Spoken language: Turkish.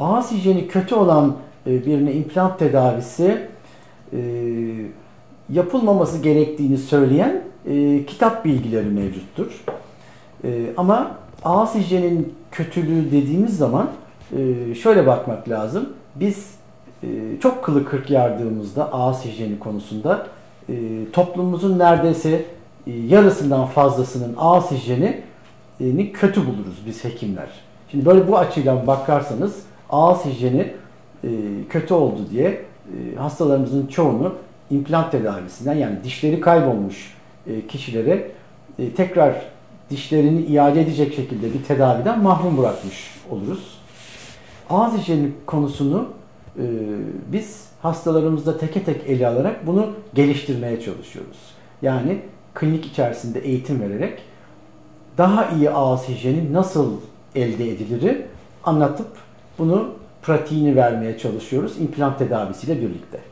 ağız hijyeni kötü olan e, birine implant tedavisi e, yapılmaması gerektiğini söyleyen e, kitap bilgileri mevcuttur. Ama ağız hijyenin kötülüğü dediğimiz zaman şöyle bakmak lazım. Biz çok kılı kırk yardığımızda ağız hijyeni konusunda toplumumuzun neredeyse yarısından fazlasının ağız hijyenini kötü buluruz biz hekimler. Şimdi böyle bu açıyla bakarsanız ağız hijyeni e, kötü oldu diye e, hastalarımızın çoğunu implant tedavisinden yani dişleri kaybolmuş e, kişilere e, tekrar dişlerini iade edecek şekilde bir tedaviden mahrum bırakmış oluruz. Ağız hijyeni konusunu e, biz hastalarımızda teke tek ele alarak bunu geliştirmeye çalışıyoruz. Yani klinik içerisinde eğitim vererek daha iyi ağız hijyeni nasıl elde edilir anlatıp bunu pratiğini vermeye çalışıyoruz implant tedavisiyle birlikte.